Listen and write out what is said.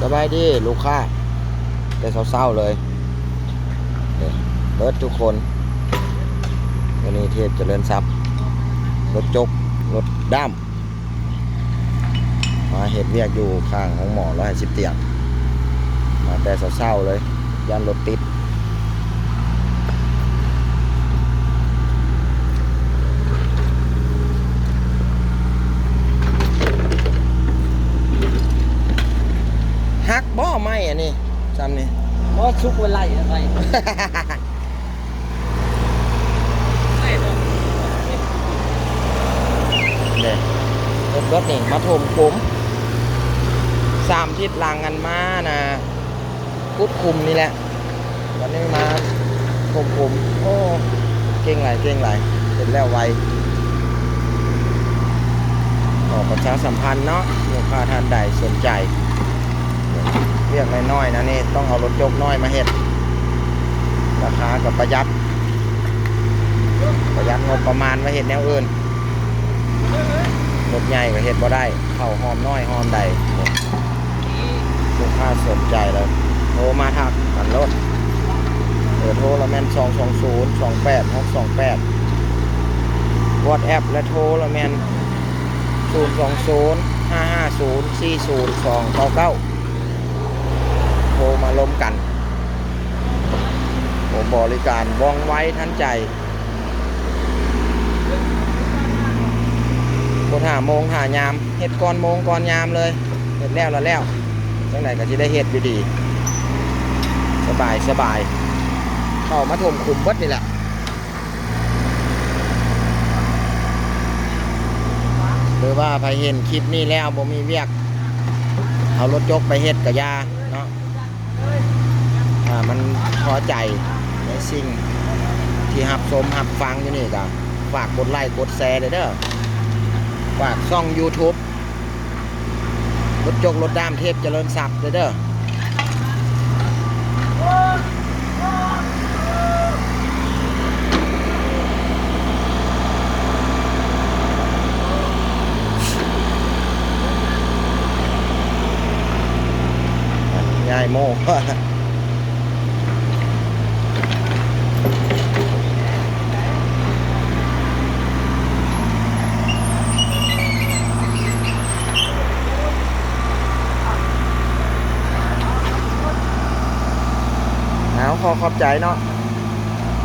สบายดีลูกค้าแต่เศร้าๆเลยเบิร์ดทุกคนวันนี้เทพเจริญทรัพย์รถจกรถด้ามมาเห็ดเรียกอยู่ข้างของหมอร้อยสิบเตียงมาแต่เศร้าๆเลยยันรถติด ฮักบ่ ไม่อันนี้จำนี่เพราะชุกไว้ไล่อะไรไม่ต้องเนี่ยรถรถนี่มาถมผมสามทิศลางกันมานะกุดคุมนี่แหละวันนี้มาถมผมโอ้เก่งไหลายเก่งไหลายเสร็จแล้วไวออกประชาสัมพันธ์เนาะลูกค้าท่านใดสนใจ เรียกน้อยๆนะนี่ต้องเอารถยกน้อยมาเห็ดราคากับประหยัด ประหยัดงบประมาณมาเห็ดแนวอื่นรถใหญ่ก็เห็ดบ่ได้เข้าหอมน้อยหอมใดลูกค้าสนใจเลยโทรมาทักกันรถเบอร์โทรละแม่น2 2 0 2 8 6 2 8วอทแอปและโทรละแม่น0 2 0 5 5 0 4 0 2 9 9 โทรมาล้มกัน ผมบริการว่องไวทันใจบนหาโมงหายามเห็ดก่อนโมงก่อนยามเลยเห็ดแล้วแล้วแล้วจังไหนก็จะได้เห็ดอยู่ดี สบายสบายเข้ามาถมคุมเบิดนี่แหละหรือว่าไปเห็นคลิปนี้แล้วบ่มีเวียก เอารถยกไปเฮ็ดกับยา พอใจในสิ่งที่หับชมหับฟังอยู่นี่ก็ฝากกดไลค์กดแชร์เลยเด้อฝากช่อง YouTube รถจกรถด้ามเทพเจริญศักดิ์เลยเด้อง่ายโม่ ขอขอบใจเนาะ